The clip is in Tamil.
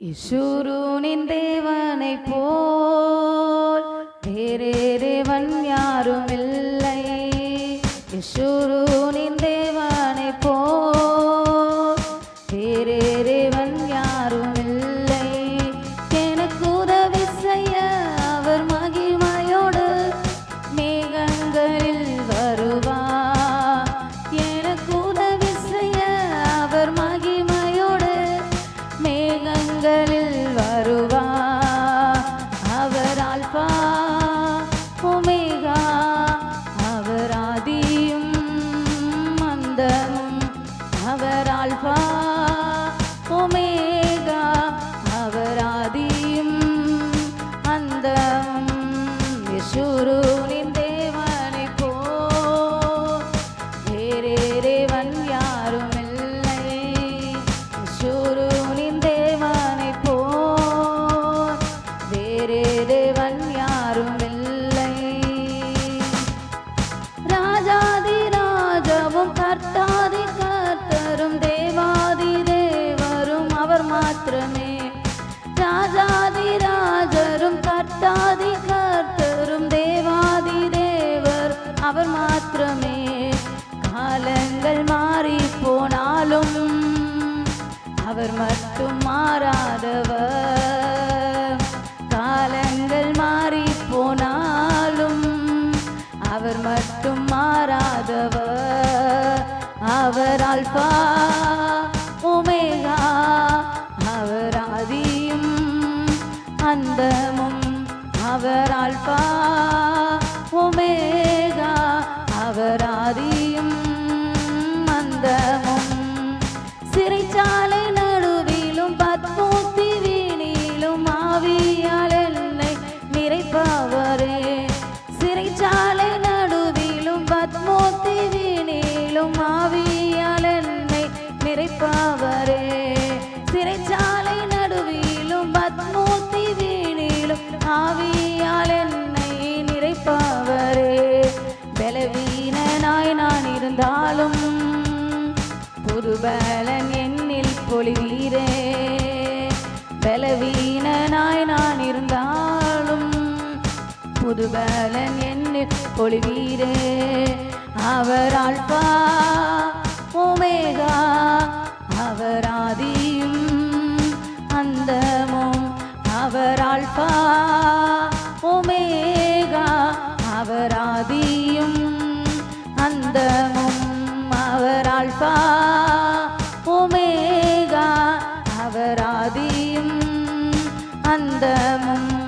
இஷூரூனின் தேவனை போல் வேறே தேவன் யாரும் இல்லை இஷூரூனின் அவர் மாத்திரமே. காலங்கள் மாறி போனாலும் அவர் மட்டும் மாறாதவர். காலங்கள் மாறி போனாலும் அவர் மட்டும் மாறாதவர். அவர் அல்பா உமேகா அவர் ஆதியும் அந்தமும் அவர் அல்பா அவர் மந்தமும். சிறைச்சாலை நடுவிலும் பத்மூர்த்தி வீணிலும் ஆவியால் என்னை நிறைப்பவரே. சிறைச்சாலை நடுவிலும் பத்மூர்த்தி வீணிலும் ஆவியால் என்னை நிறைப்பவரே. சிறைச்சாலை நடுவிலும் பத்மூர்த்தி வீணிலும் ஆவியால் வந்தாலும் புதுபலன் என்னில் பொழிவீரே. பலவீனனாய் நான் இருந்தாலும் புதுபலன் என்னில் பொழிவீரே. அவர் ஆல்பா ஒமேகா அவர் அல்பா ஒமேகா அவர் அந்தமும்.